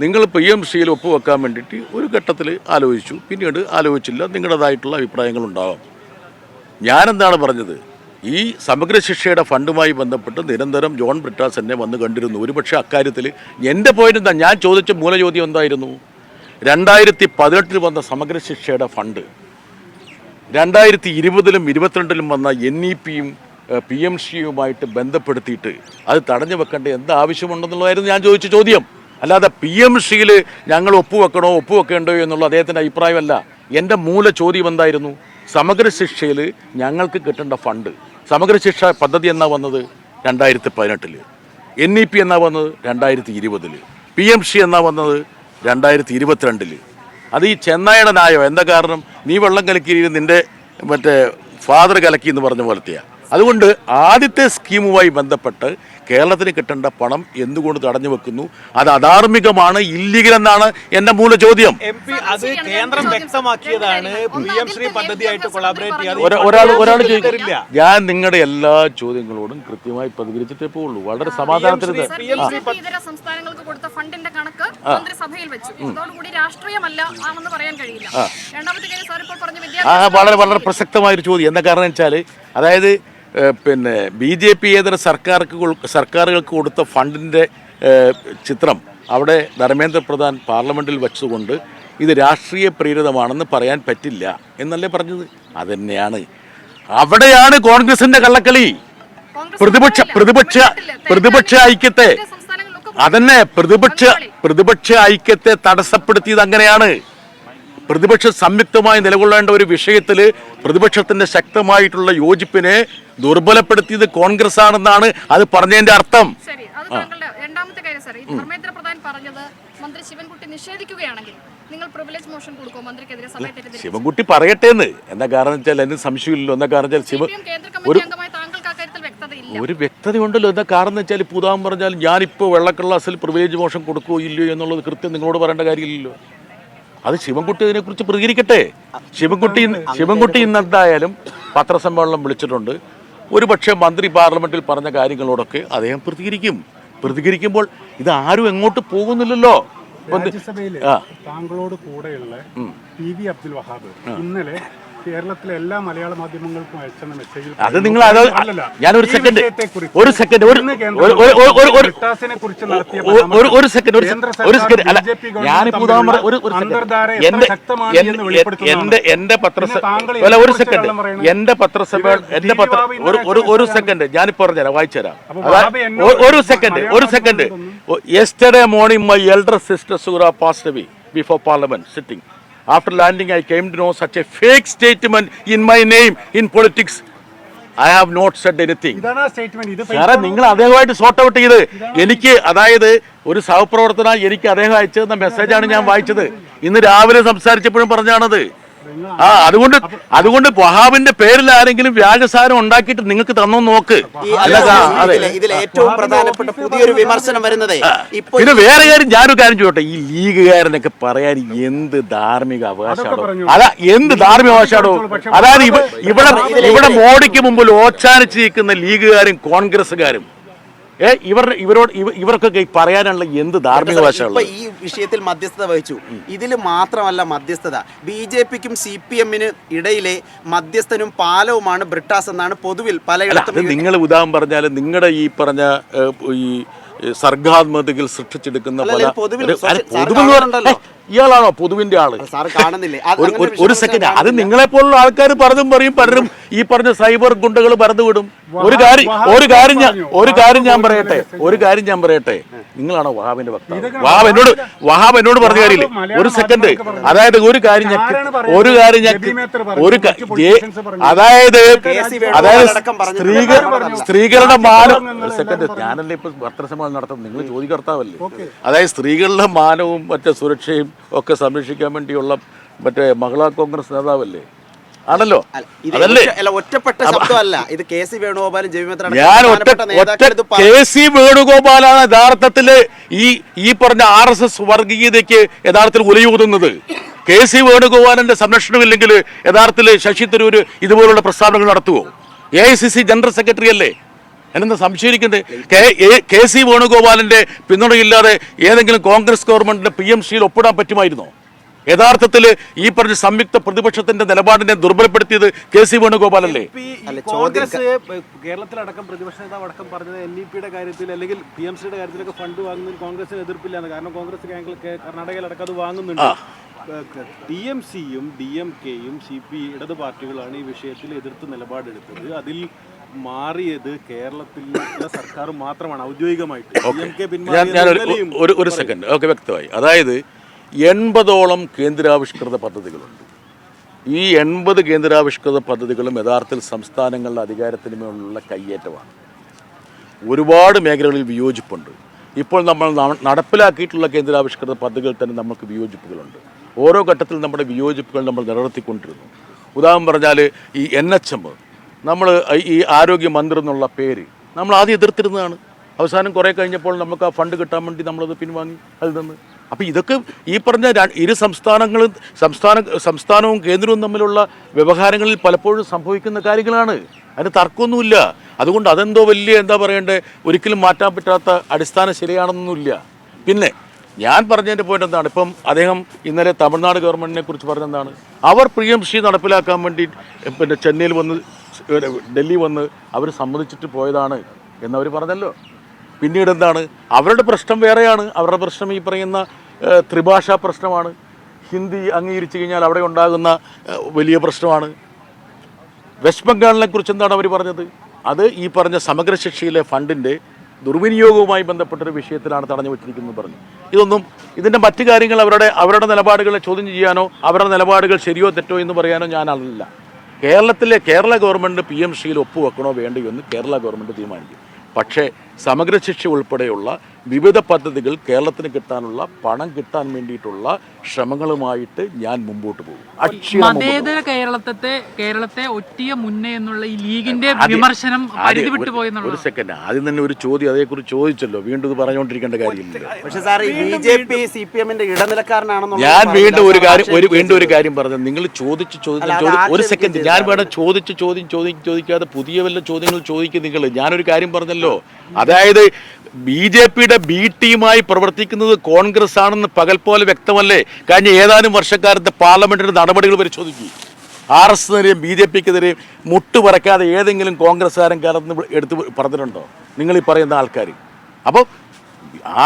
നിങ്ങൾ പി എം സിയിൽ ഒപ്പുവെക്കാൻ വേണ്ടിയിട്ട് ഒരു ഘട്ടത്തിൽ ആലോചിച്ചു. പിന്നീട് ആലോചിച്ചില്ല നിങ്ങളുടേതായിട്ടുള്ള അഭിപ്രായങ്ങളുണ്ടാവാം ഞാനെന്താണ് പറഞ്ഞത്? ഈ സമഗ്ര ശിക്ഷയുടെ ഫണ്ടുമായി ബന്ധപ്പെട്ട് നിരന്തരം ജോൺ ബ്രിട്ടാസ് എന്നെ വന്ന് കണ്ടിരുന്നു. ഒരുപക്ഷെ അക്കാര്യത്തിൽ എന്റെ പോയിന്റ് എന്താ? ഞാൻ ചോദിച്ച മൂലചോദ്യം എന്തായിരുന്നു? രണ്ടായിരത്തി പതിനെട്ടിൽ വന്ന സമഗ്ര ശിക്ഷയുടെ ഫണ്ട് രണ്ടായിരത്തി ഇരുപതിലും ഇരുപത്തിരണ്ടിലും വന്ന എൻ ഇ പിയും പി എം സിയുമായിട്ട് ബന്ധപ്പെടുത്തിയിട്ട് അത് തടഞ്ഞു വെക്കേണ്ട എന്ത് ആവശ്യമുണ്ടെന്നുള്ളതായിരുന്നു ഞാൻ ചോദിച്ച ചോദ്യം. അല്ലാതെ പി എം സിയിൽ ഞങ്ങൾ ഒപ്പുവെക്കണോ ഒപ്പുവെക്കേണ്ടോ എന്നുള്ള അദ്ദേഹത്തിന്റെ അഭിപ്രായമല്ല. എന്റെ മൂല ചോദ്യം എന്തായിരുന്നു? സമഗ്ര ശിക്ഷയിൽ ഞങ്ങൾക്ക് കിട്ടേണ്ട ഫണ്ട്. സമഗ്ര ശിക്ഷ പദ്ധതി എന്നാ വന്നത്? രണ്ടായിരത്തി പതിനെട്ടിൽ എൻ ഇ പി എന്നാ വന്നത്? രണ്ടായിരത്തി ഇരുപതിൽ പി എം സി എന്നാ വന്നത്? രണ്ടായിരത്തി ഇരുപത്തിരണ്ടിൽ അത് ഈ ചെന്നായുടെ നായോ എന്താ കാരണം? നീ വെള്ളം കലക്കി നിന്റെ മറ്റേ ഫാദർ കലക്കി എന്ന് പറഞ്ഞ പോലത്തെയാണ് അതുകൊണ്ട് ആദ്യത്തെ സ്കീമുമായി ബന്ധപ്പെട്ട് കേരളത്തിന് കിട്ടേണ്ട പണം എന്തുകൊണ്ട് തടഞ്ഞു വെക്കുന്നു? അത് അധാർമികമാണ് ഇല്ലീഗൽ എന്നാണ് എന്റെ മൂല ചോദ്യം. എം പി അത് കേന്ദ്രം വ്യക്തമാക്കിയതാണ്. പി എം ശ്രീ പദ്ധതിയായിട്ട് കൊളാബറേറ്റ് ചെയ്യാതെ ഒരാ- ഒരാൾ ഒരാൾ ചോദിക്കില്ല ഞാൻ നിങ്ങളുടെ എല്ലാ ചോദ്യങ്ങളോടും കൃത്യമായി പ്രതികരിച്ചിട്ടേ പോവുള്ളൂ. വളരെ സമാധാനത്തിൽ വളരെ സംസ്ഥാനങ്ങൾക്ക് കൊടുത്ത ഫണ്ടിന്റെ കണക്ക് മന്ത്രിസഭയിൽ വെച്ചു. രാഷ്ട്രീയമല്ല ആണെന്ന് പറയാൻ കഴിയില്ല. രണ്ടാമത്തെ കാര്യം സാർ ഇപ്പോൾ പറഞ്ഞു ആ വിദ്യാഭ്യാസ വളരെ പ്രസക്തമായ ഒരു ചോദ്യം. എന്താ കാരണം വെച്ചാൽ അതായത് പിന്നെ ബി ജെ പി ഏതര സർക്കാർക്ക് സർക്കാരുകൾക്ക് കൊടുത്ത ഫണ്ടിന്റെ ചിത്രം അവിടെ ധർമ്മേന്ദ്ര പ്രധാൻ പാർലമെന്റിൽ വെച്ചുകൊണ്ട് ഇത് രാഷ്ട്രീയ പ്രേരിതമാണെന്ന് പറയാൻ പറ്റില്ല എന്നല്ലേ പറഞ്ഞത്? അതന്നെയാണ്. അവിടെയാണ് കോൺഗ്രസിന്റെ കള്ളക്കളി. പ്രതിപക്ഷ പ്രതിപക്ഷ പ്രതിപക്ഷ ഐക്യത്തെ അതന്നെ പ്രതിപക്ഷ പ്രതിപക്ഷ ഐക്യത്തെ തടസ്സപ്പെടുത്തിയത് അങ്ങനെയാണ്. പ്രതിപക്ഷം സംയുക്തമായി നിലകൊള്ളേണ്ട ഒരു വിഷയത്തിൽ പ്രതിപക്ഷത്തിന്റെ ശക്തമായിട്ടുള്ള യോജിപ്പിനെ ദുർബലപ്പെടുത്തിയത് കോൺഗ്രസ് ആണെന്നാണ് അത് പറഞ്ഞതിന്റെ അർത്ഥം. രണ്ടാമത്തെ കാര്യം സാർ ഈ ധർമ്മേന്ദ്ര പ്രധാൻ പറഞ്ഞത് മന്ത്രി ശിവൻകുട്ടി നിഷേധിക്കുകയാണെങ്കിൽ നിങ്ങൾ പ്രിവിലേജ് മോഷൻ കൊടുക്കുമോ മന്ത്രിക്കെതിരെ സഭയെ തെറ്റിദ്ധരിച്ചു ശിവൻകുട്ടി പറയട്ടെ എന്ന് എന്താ കാരണം വെച്ചാൽ എന്നെ സംശയമില്ലല്ലോ. എന്താ കാരണം വെച്ചാൽ ശിവ ഒരു കേന്ദ്ര കമ്മിറ്റി അംഗമായ താങ്കൾക്ക് അക്കാര്യത്തിൽ വ്യക്തതയില്ല ഒരു വ്യക്തതയുണ്ടല്ലോ. എന്താ കാരണം വെച്ചാൽ പുതാൻ പറഞ്ഞാൽ പറഞ്ഞാൽ വെള്ളക്കള്ള വെള്ളക്കള്ളാസിൽ പ്രിവിലേജ് മോഷൻ കൊടുക്കുകയോ ഇല്ലയോ എന്നുള്ളത് കൃത്യം നിങ്ങളോട് പറയേണ്ട കാര്യമില്ലല്ലോ. അത് ശിവൻകുട്ടി അതിനെക്കുറിച്ച് പ്രതികരിക്കട്ടെ. ശിവൻകുട്ടി ശിവൻകുട്ടി ഇന്ന് എന്തായാലും പത്രസമ്മേളനം വിളിച്ചിട്ടുണ്ട്. ഒരുപക്ഷെ മന്ത്രി പാർലമെന്റിൽ പറഞ്ഞ കാര്യങ്ങളോടൊക്കെ അദ്ദേഹം പ്രതികരിക്കും. പ്രതികരിക്കുമ്പോൾ ഇത് ആരും എങ്ങോട്ട് പോകുന്നില്ലല്ലോ. രാജ്യസഭയിലെ. താങ്കളോട് കൂടെയുള്ള പി വി അബ്ദുൽ വഹാബ് ഇന്നലെ കേരളത്തിലെ എല്ലാ മലയാള മാധ്യമങ്ങൾക്കും അയച്ച മെസ്സേജിൽ അത് നിങ്ങൾ അത് അല്ലല്ല, ഒരു സെക്കൻഡ് ഒരു സെക്കൻഡ് ഒരു കുറിച്ച് നടത്തിയ ഒരു- ഒരു- സെക്കൻഡ് ഒരു സെക്കൻഡ് അല്ല ഞാൻ ഞാനിപ്പോ ഉദാഹരണം ഒരു എന്റെ എന്റെ- പത്രസഭ അല്ല ഒരു സെക്കൻഡ്. എന്റെ പത്രസഭ എന്റെ പത്ര ഒരു ഒരു സെക്കൻഡ് ഞാനിപ്പോ പറഞ്ഞുതരാം വായിച്ചു തരാം ഒരു- സെക്കൻഡ് ഒരു second yesterday morning my elder sister Sura passed B before parliament sitting. After landing i came to know such a fake statement in my name in politics. I have not said anything statement സാറേ നിങ്ങൾ അദ്ദേഹമായിട്ട് സോർട്ട് ഔട്ട് ചെയ്ത്. എനിക്ക് അതായത് ഒരു സഹപ്രവർത്തന എനിക്ക് അദ്ദേഹം അയച്ചു തന്ന മെസ്സേജാണ് ഞാൻ വായിച്ചത്. ഇന്ന് രാവിലെ സംസാരിച്ചപ്പോഴും പറഞ്ഞാണത്. ആ അതുകൊണ്ട് അതുകൊണ്ട് വഹാബിന്റെ പേരിൽ ആരെങ്കിലും വ്യാജസാരം ഉണ്ടാക്കിയിട്ട് നിങ്ങൾക്ക് തന്നോ നോക്ക്. ഇതിലെ ഇതിലെ ഏറ്റവും പ്രധാനപ്പെട്ട പുതിയൊരു വിമർശനം വരുന്നത് ഇപ്പൊ പിന്നെ വേറെ കാര്യം ഞാനൊരു കാര്യം ചോട്ടെ. ഈ ലീഗുകാരനൊക്കെ പറയാൻ എന്ത് ധാർമ്മിക അവകാശമാണോ. അതാ എന്ത് ധാർമ്മിക അവകാശമാണോ? അതായത് ഇവ- ഇവിടെ ഇവിടെ മോഡിക്ക് മുമ്പിൽ ഓച്ചാനിച്ച് നിൽക്കുന്ന ലീഗുകാരും കോൺഗ്രസ്സുകാരും ഏ ഇവർ ഇവരോട് ഇവർക്കൊക്കെ പറയാനുള്ള എന്ത് ധാർമ്മിക അവകാശമുള്ളത് ഈ വിഷയത്തിൽ മധ്യസ്ഥത വഹിച്ചു. ഇതിൽ മാത്രമല്ല മധ്യസ്ഥത. ബി ജെ പിക്കും സി പി എമ്മിന് ഇടയിലെ മധ്യസ്ഥനും പാലവുമാണ് ബ്രിട്ടാസ് എന്നാണ് പൊതുവിൽ പലയിടത്തും നിങ്ങൾ ഉദാഹരണം പറഞ്ഞാൽ നിങ്ങളുടെ ഈ പറഞ്ഞ ഈ സർഗാത്മകതയിൽ സൃഷ്ടിച്ചെടുക്കുന്ന പല പൊതുവിൽ ഇയാളാണോ പൊതുവിന്റെ ആൾ? ഒരു സെക്കൻഡ് അത്. നിങ്ങളെ പോലുള്ള ആൾക്കാർ പലതും പറയും പലരും ഈ പറഞ്ഞ സൈബർ ഗുണ്ടകൾ പരന്നു വിടും. ഒരു കാര്യം ഒരു കാര്യം ഞാൻ ഒരു കാര്യം ഞാൻ പറയട്ടെ. ഒരു കാര്യം ഞാൻ പറയട്ടെ. നിങ്ങളാണോ വഹാബിന്റെ വക്താവ്? വഹാബ് എന്നോട് വഹാബ് എന്നോട് പറഞ്ഞ കാര്യമില്ലേ? ഒരു സെക്കൻഡ് അതായത് ഒരു കാര്യം ഞാൻ ഒരു കാര്യം ഞാൻ പറഞ്ഞു, ഒരു പറഞ്ഞു. അതായത് അതായത് സ്ത്രീകൾ സ്ത്രീകളുടെ മാനം ഒരു സെക്കൻഡ് ഞാനല്ലേ ഇപ്പൊ പത്രസമ്മേളനം നടത്തുന്നത്? നിങ്ങൾ ചോദ്യകർത്താവല്ലേ അതായത് സ്ത്രീകളുടെ മാനവും മറ്റേ സുരക്ഷയും ഒക്കെ സംരക്ഷിക്കാൻ വേണ്ടിയുള്ള മറ്റേ മഹിളാ കോൺഗ്രസ് നേതാവല്ലേ? ആണല്ലോ. ഒറ്റപ്പെട്ട ശബ്ദമല്ല. ഇത് കെ സി വേണുഗോപാലും കെ സി വേണുഗോപാലാണ് യഥാർത്ഥത്തിൽ ഈ ഈ പറഞ്ഞ ആർ എസ് എസ് വർഗീയതയ്ക്ക് യഥാർത്ഥത്തിൽ ഉലയൂതുന്നത് കെ സി വേണുഗോപാലിന്റെ സംരക്ഷണമില്ലെങ്കിൽ യഥാർത്ഥത്തിൽ ശശി തരൂര് ഇതുപോലുള്ള പ്രസ്താവനകൾ നടത്തുവോ? A I C C general secretary അല്ലേ? എന്നെന്താ സംശയിക്കുന്നത്? കെ എ- കെ സി വേണുഗോപാലിന്റെ പിന്തുണയില്ലാതെ ഏതെങ്കിലും കോൺഗ്രസ് ഗവൺമെന്റിന്റെ പി എം സിയിൽ ഒപ്പിടാൻ പറ്റുമായിരുന്നോ? യഥാർത്ഥത്തിൽ ഈ പറഞ്ഞ സംയുക്ത പ്രതിപക്ഷത്തിന്റെ നിലപാടിനെ ദുർബലപ്പെടുത്തിയത് കെ സി വേണുഗോപാലല്ലേ? കോൺഗ്രസ് കേരളത്തിലടക്കം പ്രതിപക്ഷ നേതാവ് അടക്കം പറഞ്ഞത് എൻ ഇ പിയുടെ കാര്യത്തിൽ അല്ലെങ്കിൽ പി എം സിയുടെ കാര്യത്തിലൊക്കെ ഫണ്ട് വാങ്ങുന്നതിൽ കോൺഗ്രസിന് എതിർപ്പില്ലാന്ന് കാരണം കോൺഗ്രസ് കർണാടകയിലടക്കം അത് വാങ്ങുന്നുണ്ട്. ടി എം സിയും ഡി എം കെയും സി പി ഇടത് പാർട്ടികളാണ് ഈ വിഷയത്തിൽ എതിർത്ത് നിലപാടെടുത്തത്. അതിൽ മാറിയത് കേരളത്തിലെ സർക്കാർ മാത്രമാണ് ഔദ്യോഗികമായിട്ട്. ഒരു ഒരു സെക്കൻഡ് ഓക്കെ വ്യക്തമായി. അതായത് എൺപതോളം കേന്ദ്രാവിഷ്കൃത പദ്ധതികളുണ്ട്. ഈ എൺപത് കേന്ദ്രാവിഷ്കൃത പദ്ധതികളും യഥാർത്ഥത്തിൽ സംസ്ഥാനങ്ങളുടെ അധികാരത്തിന് മേലുള്ള കയ്യേറ്റമാണ്. ഒരുപാട് മേഖലകളിൽ വിയോജിപ്പുണ്ട്. ഇപ്പോൾ നമ്മൾ നടപ്പിലാക്കിയിട്ടുള്ള കേന്ദ്രാവിഷ്കൃത പദ്ധതികൾ തന്നെ നമുക്ക് വിയോജിപ്പുകളുണ്ട്. ഓരോ ഘട്ടത്തിൽ നമ്മുടെ വിയോജിപ്പുകൾ നമ്മൾ നിലനിർത്തിക്കൊണ്ടിരുന്നു. ഉദാഹരണം പറഞ്ഞാൽ ഈ എൻ എച്ച് എം നമ്മൾ ഈ ആരോഗ്യ മന്ത്രി എന്നുള്ള പേര്. നമ്മൾ ആദ്യം എതിർത്തിരുന്നതാണ്. അവസാനം കുറേ കഴിഞ്ഞപ്പോൾ നമുക്ക് ആ ഫണ്ട് കിട്ടാൻ വേണ്ടി നമ്മളത് പിൻവാങ്ങി അതിൽ നിന്ന്. അപ്പോൾ ഇതൊക്കെ ഈ പറഞ്ഞ ഇരു സംസ്ഥാനങ്ങളും സംസ്ഥാന സംസ്ഥാനവും കേന്ദ്രവും തമ്മിലുള്ള വ്യവഹാരങ്ങളിൽ പലപ്പോഴും സംഭവിക്കുന്ന കാര്യങ്ങളാണ്. അതിന് തർക്കമൊന്നുമില്ല. അതുകൊണ്ട് അതെന്തോ വലിയ എന്താ പറയണ്ടേ? ഒരിക്കലും മാറ്റാൻ പറ്റാത്ത അടിസ്ഥാന ശരിയാണെന്നൊന്നുമില്ല പിന്നെ ഞാൻ പറഞ്ഞതിന്റെ പോയിന്റ് എന്താണ്? ഇപ്പം അദ്ദേഹം ഇന്നലെ തമിഴ്നാട് ഗവൺമെന്റിനെ കുറിച്ച് പറഞ്ഞെന്താണ് അവർ പി എം സി നടപ്പിലാക്കാൻ വേണ്ടി പിന്നെ ചെന്നൈയിൽ വന്ന് ഡൽഹി വന്ന് അവർ സമ്മതിച്ചിട്ട് പോയതാണ് എന്നവർ പറഞ്ഞല്ലോ. പിന്നീട് എന്താണ്? അവരുടെ പ്രശ്നം വേറെയാണ്. അവരുടെ പ്രശ്നം ഈ പറയുന്ന ത്രിഭാഷാ പ്രശ്നമാണ്. ഹിന്ദി അംഗീകരിച്ചു കഴിഞ്ഞാൽ അവിടെ ഉണ്ടാകുന്ന വലിയ പ്രശ്നമാണ്. വെസ്റ്റ് ബംഗാളിനെ കുറിച്ച് എന്താണ് അവർ പറഞ്ഞത്? അത് ഈ പറഞ്ഞ സമഗ്ര ശിക്ഷയിലെ ഫണ്ടിന്റെ ദുർവിനിയോഗവുമായി ബന്ധപ്പെട്ടൊരു വിഷയത്തിലാണ് തടഞ്ഞു വെച്ചിരിക്കുന്നത് പറഞ്ഞു. ഇതൊന്നും ഇതിന്റെ മറ്റു കാര്യങ്ങൾ അവരുടെ അവരുടെ നിലപാടുകളെ ചോദ്യം ചെയ്യാനോ അവരുടെ നിലപാടുകൾ ശരിയോ തെറ്റോ എന്ന് പറയാനോ ഞാൻ ഞാനല്ല കേരളത്തിലെ കേരള ഗവൺമെന്റ് പി എം സിയിൽ ഒപ്പുവെക്കണോ വേണ്ടയോ എന്ന് കേരള ഗവൺമെന്റ് തീരുമാനിക്കും. പക്ഷേ സമഗ്ര ശിക്ഷ ഉൾപ്പെടെയുള്ള വിവിധ പദ്ധതികൾ കേരളത്തിന് കിട്ടാനുള്ള പണം കിട്ടാൻ വേണ്ടിയിട്ടുള്ള ശ്രമങ്ങളുമായിട്ട് ഞാൻ മുമ്പോട്ട് പോകും. മതേതര കേരളത്തെ കേരളത്തെ ഒറ്റിയ മുന്നേ എന്നുള്ള ഈ ലീഗിന്റെ ആദ്യം- വിമർശനം പരിധി ഒരു- ഒരു സെക്കൻഡ് ആദ്യം തന്നെ ഒരു ചോദ്യം അതേക്കുറിച്ച് ചോദിച്ചല്ലോ. വീണ്ടും ഇത് പറഞ്ഞുകൊണ്ടിരിക്കേണ്ട കാര്യമില്ല. ഞാൻ വീണ്ടും ഒരു കാര്യം ഒരു വീണ്ടും ഒരു കാര്യം പറഞ്ഞത് നിങ്ങൾ ചോദിച്ച് ചോദിച്ച് ഒരു സെക്കൻഡ് ഞാൻ വേണം ചോദിച്ച് ചോദ്യം ചോദ്യം ചോദിക്കാതെ പുതിയ വല്ല ചോദ്യങ്ങൾ ചോദിക്കും നിങ്ങൾ. ഞാനൊരു കാര്യം പറഞ്ഞല്ലോ. അതായത് ബി ജെ പിയുടെ ബി ടീമായി പ്രവർത്തിക്കുന്നത് കോൺഗ്രസ് ആണെന്ന് പകൽ പോലെ വ്യക്തമല്ലേ? കഴിഞ്ഞ ഏതാനും വർഷക്കാലത്തെ പാർലമെന്റിന്റെ നടപടികൾ പരിശോധിക്കും ആർ എസ് എസിനെതിരെയും ബി ജെ പിക്കെതിരെയും മുട്ടുപറക്കാതെ ഏതെങ്കിലും കോൺഗ്രസ്സുകാരൻ കാലത്ത് എടുത്ത് പറഞ്ഞിട്ടുണ്ടോ? നിങ്ങൾ ഈ പറയുന്ന ആൾക്കാർ അപ്പോൾ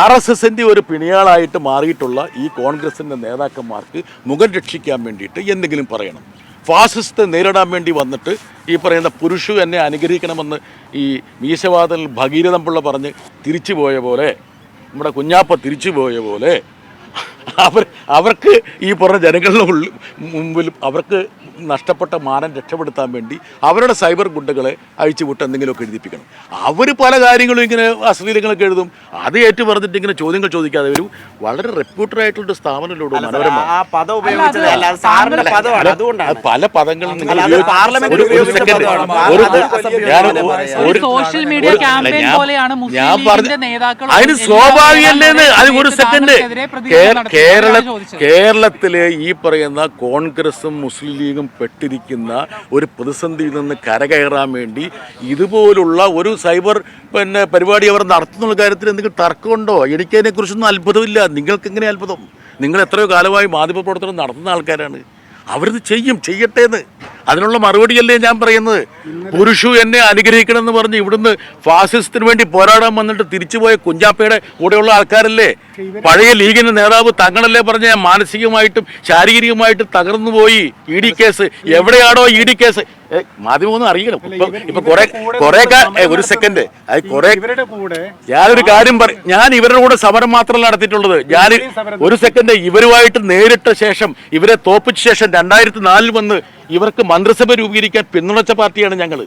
ആർ എസ് എസിന്റെ ഒരു പിണിയാളായിട്ട് മാറിയിട്ടുള്ള ഈ കോൺഗ്രസിന്റെ നേതാക്കന്മാർക്ക് മുഖം രക്ഷിക്കാൻ വേണ്ടിയിട്ട് എന്തെങ്കിലും പറയണം. ഫാസിസ്റ്റ് നേരിടാൻ വേണ്ടി വന്നിട്ട് ഈ പറയുന്ന പുരുഷു എന്നെ അനുഗ്രഹിക്കണമെന്ന് ഈ മീശവാദൽ ഭഗീരഥം പിള്ള പറഞ്ഞ് തിരിച്ചു പോയ പോലെ നമ്മുടെ കുഞ്ഞാപ്പ തിരിച്ചു പോയ പോലെ അവർ അവർക്ക് ഈ പറഞ്ഞ ജനങ്ങളുടെ ഉള്ളിൽ മുമ്പിൽ അവർക്ക് നഷ്ടപ്പെട്ട മാനം രക്ഷപ്പെടുത്താൻ വേണ്ടി അവരുടെ സൈബർ ഗുണ്ടകളെ അഴിച്ചുവിട്ട് എന്തെങ്കിലുമൊക്കെ എഴുതിപ്പിക്കണം. അവർ പല കാര്യങ്ങളും ഇങ്ങനെ അശ്ലീലങ്ങളൊക്കെ എഴുതും. അത് ഏറ്റു പറഞ്ഞിട്ട് ഇങ്ങനെ ചോദ്യങ്ങൾ ചോദിക്കാതെ ഒരു വളരെ റെപ്യൂട്ടഡ് ആയിട്ടുള്ള സ്ഥാപനത്തിലൂടെ മനോരമ. ആ പദം ഉപയോഗിച്ചത് അല്ല അത് പദമാണ്. അതുകൊണ്ടാണ്. പല പദങ്ങളും നിങ്ങൾ ഞാൻ പറഞ്ഞു അതിന് എല്ലാ സ്വാഭാവികല്ലേന്ന് അത് ഒരു സെക്കൻഡ്. കേരള കേരളത്തിലെ ഈ പറയുന്ന കോൺഗ്രസും മുസ്ലിം ലീഗും പെട്ടിരിക്കുന്ന ഒരു പ്രതിസന്ധിയിൽ നിന്ന് കരകയറാൻ വേണ്ടി ഇതുപോലുള്ള ഒരു സൈബർ പിന്നെ പരിപാടി അവർ നടത്തുന്നുള്ള കാര്യത്തിൽ എന്തെങ്കിലും തർക്കമുണ്ടോ? എനിക്കതിനെക്കുറിച്ചൊന്നും അത്ഭുതമില്ല. നിങ്ങൾക്ക് എങ്ങനെ അത്ഭുതം? നിങ്ങൾ എത്രയോ കാലമായി മാധ്യമപ്രവർത്തനം നടത്തുന്ന ആൾക്കാരാണ്. അവരിത് ചെയ്യും ചെയ്യട്ടെ എന്ന്. അതിനുള്ള മറുപടിയല്ലേ ഞാൻ പറയുന്നത്? പുരുഷു എന്നെ അനുഗ്രഹിക്കണമെന്ന് പറഞ്ഞ് ഇവിടുന്ന് ഫാസിസത്തിന് വേണ്ടി പോരാടാൻ വന്നിട്ട് തിരിച്ചുപോയ കുഞ്ചാപ്പയുടെ കൂടെയുള്ള ആൾക്കാരല്ലേ? പഴയ ലീഗിന്റെ നേതാവ് തങ്ങളല്ലേ പറഞ്ഞ മാനസികമായിട്ടും ശാരീരികമായിട്ടും തകർന്നു പോയി ഇ ഡി കേസ്. എവിടെയാണോ ഇ ഡി കേസ്? മാധ്യമമൊന്നും അറിയണം ഇപ്പൊ ഇപ്പൊ കുറെ കുറെ ഒരു സെക്കൻഡ്. അത് കുറെ ഞാനൊരു കാര്യം പറ ഞാൻ ഇവരുടെ കൂടെ സമരം മാത്രമല്ല നടത്തിയിട്ടുള്ളത്. ഞാൻ ഒരു സെക്കൻഡ് ഇവരുമായിട്ട് നേരിട്ട ശേഷം ഇവരെ തോപ്പിച്ച ശേഷം രണ്ടായിരത്തി നാലിൽ വന്ന് ഇവർക്ക് മന്ത്രിസഭ രൂപീകരിക്കാൻ പിന്തുണച്ച പാർട്ടിയാണ് ഞങ്ങൾ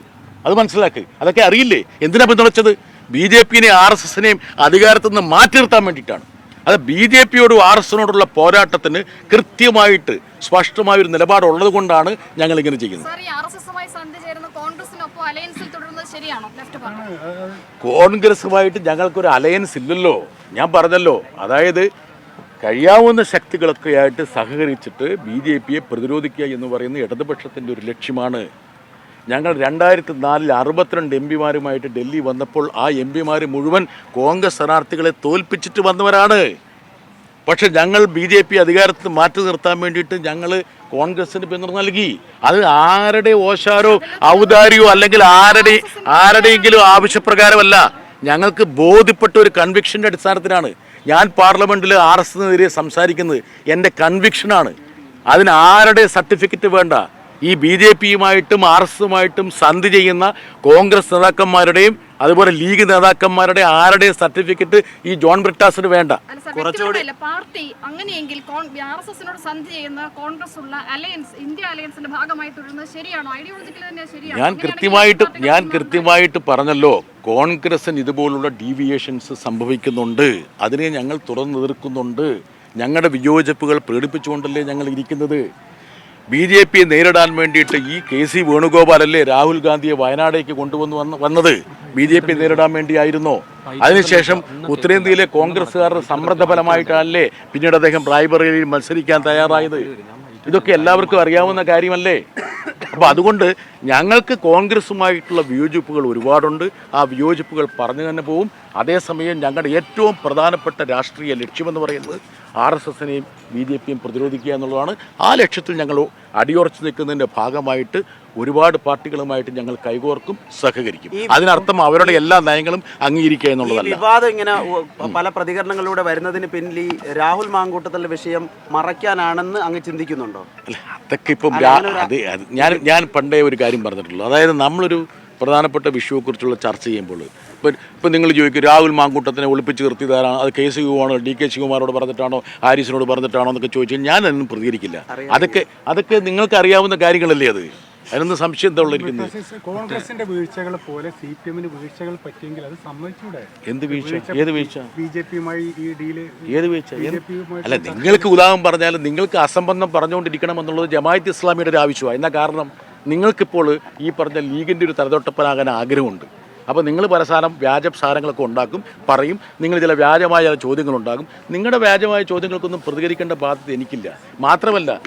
അത് മനസ്സിലാക്ക്. അതൊക്കെ അറിയില്ലേ? എന്തിനാ പിന്തുണച്ചത്? ബി ജെ പിനെ ആർ എസ് എസിനെയും അധികാരത്തിൽ നിന്ന് മാറ്റി നിർത്താൻ വേണ്ടിയിട്ടാണ്. അത് ബി ജെ പിയോടും ആർ എസ് എസിനോടുള്ള പോരാട്ടത്തിന് കൃത്യമായിട്ട് സ്പഷ്ടമായ ഒരു നിലപാടുള്ളത് കൊണ്ടാണ് ഞങ്ങൾ ഇങ്ങനെ ചെയ്യുന്നത് കോൺഗ്രസുമായിട്ട് ഞങ്ങൾക്കൊരു അലയൻസ് ഇല്ലല്ലോ. ഞാൻ പറഞ്ഞല്ലോ. അതായത് കഴിയാവുന്ന ശക്തികളൊക്കെയായിട്ട് സഹകരിച്ചിട്ട് ബി ജെ പിയെ പ്രതിരോധിക്കുക എന്ന് പറയുന്ന ഇടതുപക്ഷത്തിന്റെ ഒരു ലക്ഷ്യമാണ്. ഞങ്ങൾ രണ്ടായിരത്തി നാലിൽ അറുപത്തിരണ്ട് എം പിമാരുമായിട്ട് ഡൽഹി വന്നപ്പോൾ ആ എം പിമാർ മുഴുവൻ കോൺഗ്രസ് സ്ഥാനാർത്ഥികളെ തോൽപ്പിച്ചിട്ട് വന്നവരാണ്. പക്ഷെ ഞങ്ങൾ ബി ജെ പി അധികാരത്തിൽ മാറ്റി നിർത്താൻ വേണ്ടിയിട്ട് ഞങ്ങൾ കോൺഗ്രസിന് പിന്തുണ നൽകി. അത് ആരുടെ ഓശാരോ ഔദാര്യോ അല്ലെങ്കിൽ ആരുടെ ആരുടെയെങ്കിലും ആവശ്യപ്രകാരമല്ല. ഞങ്ങൾക്ക് ബോധ്യപ്പെട്ട ഒരു കൺവിക്ഷന്റെ അടിസ്ഥാനത്തിലാണ് ഞാൻ പാർലമെന്റിൽ ആർ എസ് എസിനെതിരെ സംസാരിക്കുന്നത് എന്റെ കൺവിക്ഷനാണ് അതിന് ആരുടെ സർട്ടിഫിക്കറ്റ് വേണ്ട? ഈ ബി ജെ പിയുമായിട്ടും ആർ എസ് എസുമായിട്ടും സന്ധി ചെയ്യുന്ന കോൺഗ്രസ് നേതാക്കന്മാരുടെയും അതുപോലെ ലീഗ് നേതാക്കന്മാരുടെ ആരുടെയും സർട്ടിഫിക്കറ്റ് ഈ ജോൺ ബ്രിട്ടാസിന് വേണ്ട. കുറച്ചുകൂടി പാർട്ടി അങ്ങനെയെങ്കിൽ ആർ എസ് എസിനോട് സന്ധി ചെയ്യുന്ന കോൺഗ്രസ് ഉള്ള അലയൻസ് ഇന്ത്യ അലയൻസിന്റെ ഭാഗമായി തുടരുന്നത് ശരിയാണോ? ഐഡിയോളജിക്കൽ തന്നെ ശരിയാണ്? ഞാൻ കൃത്യമായിട്ട് ഞാൻ കൃത്യമായിട്ട് പറഞ്ഞല്ലോ കോൺഗ്രസിന് ഇതുപോലുള്ള ഡീവിയേഷൻസ് സംഭവിക്കുന്നുണ്ട്. അതിനെ ഞങ്ങൾ തുറന്നു നിർക്കുന്നുണ്ട് ഞങ്ങളുടെ വിയോജിപ്പുകൾ പ്രകടിപ്പിച്ചുകൊണ്ടല്ലേ ഞങ്ങൾ ഇരിക്കുന്നത്? ബി ജെ പിയെ നേരിടാൻ വേണ്ടിയിട്ട് ഈ കെ സി വേണുഗോപാലല്ലേ രാഹുൽ ഗാന്ധിയെ വയനാടേക്ക് കൊണ്ടുവന്നു വന്ന് വന്നത്? ബി ജെ പി നേരിടാൻ വേണ്ടിയായിരുന്നോ. അതിനുശേഷം ഉത്തരേന്ത്യയിലെ കോൺഗ്രസ്സുകാരുടെ സമ്മർദ്ദ ഫലമായിട്ടല്ലേ പിന്നീട് അദ്ദേഹം റായ്ബറേലിയിൽ മത്സരിക്കാൻ തയ്യാറായത്? ഇതൊക്കെ എല്ലാവർക്കും അറിയാവുന്ന കാര്യമല്ലേ? അപ്പോൾ അതുകൊണ്ട് ഞങ്ങൾക്ക് കോൺഗ്രസുമായിട്ടുള്ള വിയോജിപ്പുകൾ ഒരുപാടുണ്ട്. ആ വിയോജിപ്പുകൾ പറഞ്ഞു തന്നെ പോവും. അതേസമയം ഞങ്ങളുടെ ഏറ്റവും പ്രധാനപ്പെട്ട രാഷ്ട്രീയ ലക്ഷ്യമെന്ന് പറയുന്നത് ആർ എസ് എസിനെയും ബി ജെ പിയും പ്രതിരോധിക്കുക എന്നുള്ളതാണ്. ആ ലക്ഷ്യത്തിൽ ഞങ്ങൾ അടിയുറച്ചു നിൽക്കുന്നതിന്റെ ഭാഗമായിട്ട് ഒരുപാട് പാർട്ടികളുമായിട്ട് ഞങ്ങൾ കൈകോർക്കും സഹകരിക്കും. അതിനർത്ഥം അവരുടെ എല്ലാ നയങ്ങളും അംഗീകരിക്കുക എന്നുള്ളതല്ല. വിവാദം ഇങ്ങനെ പല പ്രതികരണങ്ങളിലൂടെ വരുന്നതിന് പിന്നിൽ ഈ രാഹുൽ മാങ്കൂട്ടത്തിലെ വിഷയം മറയ്ക്കാനാണെന്ന് അങ്ങ് ചിന്തിക്കുന്നുണ്ടോ? അല്ല അതൊക്കെ ഇപ്പം ഞാൻ ഞാൻ പണ്ടേ ഒരു കാര്യം പറഞ്ഞിട്ടുള്ളൂ. അതായത് നമ്മളൊരു പ്രധാനപ്പെട്ട വിഷയത്തെക്കുറിച്ചുള്ള ചർച്ച ചെയ്യുമ്പോൾ ഇപ്പം ഇപ്പം നിങ്ങൾ ചോദിക്കും രാഹുൽ മാങ്കൂട്ടത്തിനെ ഒളിപ്പിച്ച് നിർത്തിയതാരാണ്? അത് കെ സി യുവാണോ ഡി കെ ശിവകുമാറോട് പറഞ്ഞിട്ടാണോ ഹാരിസിനോട് പറഞ്ഞിട്ടാണോ എന്നൊക്കെ ചോദിച്ചാൽ ഞാൻ അതിനൊന്നും പ്രതികരിക്കില്ല. അതൊക്കെ അതൊക്കെ നിങ്ങൾക്ക് അറിയാവുന്ന കാര്യങ്ങളല്ലേ അത്? അതിനൊന്നും സംശയം എന്താ ഉള്ളിരിക്കുന്നത് കോൺഗ്രസിന്റെ വീഴ്ചകളെ പോലെ സി പി എമ്മിന് വീഴ്ചകൾ പറ്റിയെങ്കിൽ അത് സമ്മതിച്ചൂടെ? എന്ത് വീഴ്ച? ഏത് വീഴ്ച? ബി ജെ പിയുമായി ഈ ഡീൽ ഏത് വീഴ്ച? അല്ല നിങ്ങൾക്ക് ഉദാഹരണം പറഞ്ഞാൽ നിങ്ങൾക്ക് അസംബന്ധം പറഞ്ഞുകൊണ്ടിരിക്കണം എന്നുള്ളത് ജമായത്ത് ഇസ്ലാമിയുടെ ഒരു ആവശ്യമാണ്. എന്നാ കാരണം നിങ്ങൾക്കിപ്പോൾ ഈ പറഞ്ഞ ലീഗിന്റെ ഒരു തലതൊട്ടപ്പനാകാൻ ആഗ്രഹമുണ്ട്. അപ്പോൾ നിങ്ങൾ പരസാരം വ്യാജ സാരങ്ങളൊക്കെ ഉണ്ടാക്കും പറയും. നിങ്ങൾ ചില വ്യാജമായ ചില ചോദ്യങ്ങളുണ്ടാകും നിങ്ങളുടെ വ്യാജമായ ചോദ്യങ്ങൾക്കൊന്നും പ്രതികരിക്കേണ്ട ബാധ്യത എനിക്കില്ല. മാത്രമല്ല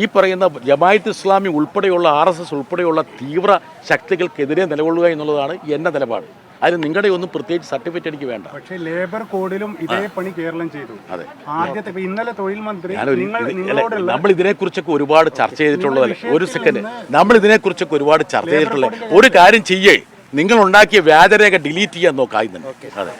ഈ പറയുന്ന ജമായത്ത് ഇസ്ലാമി ഉൾപ്പെടെയുള്ള ആർ എസ് എസ് ഉൾപ്പെടെയുള്ള തീവ്ര ശക്തികൾക്കെതിരെ നിലകൊള്ളുക എന്നുള്ളതാണ് എന്റെ നിലപാട്. അതിന് നിങ്ങളുടെ ഒന്നും പ്രത്യേകിച്ച് സർട്ടിഫിക്കറ്റ് എനിക്ക് വേണ്ട. പക്ഷേ ലേബർ കോഡിലും ഇതേ പണി കേരളം ചെയ്തു. അതെ. ആദ്യത്തെ ഇന്നലെ തൊഴിൽ മന്ത്രി നമ്മൾ ഇതിനെക്കുറിച്ചൊക്കെ ഒരുപാട് ചർച്ച ചെയ്തിട്ടുള്ളതല്ലേ? ഒരു സെക്കൻഡ് നമ്മൾ ഇതിനെക്കുറിച്ചൊക്കെ ഒരുപാട് ചർച്ച ചെയ്തിട്ടുള്ളത് ചെയ്തിട്ടുള്ള ഒരു കാര്യം ചെയ്യേ. നിങ്ങൾ ഉണ്ടാക്കിയ വ്യാജരേഖ ഡിലീറ്റ് ചെയ്യാൻ നോക്കാം അതെ.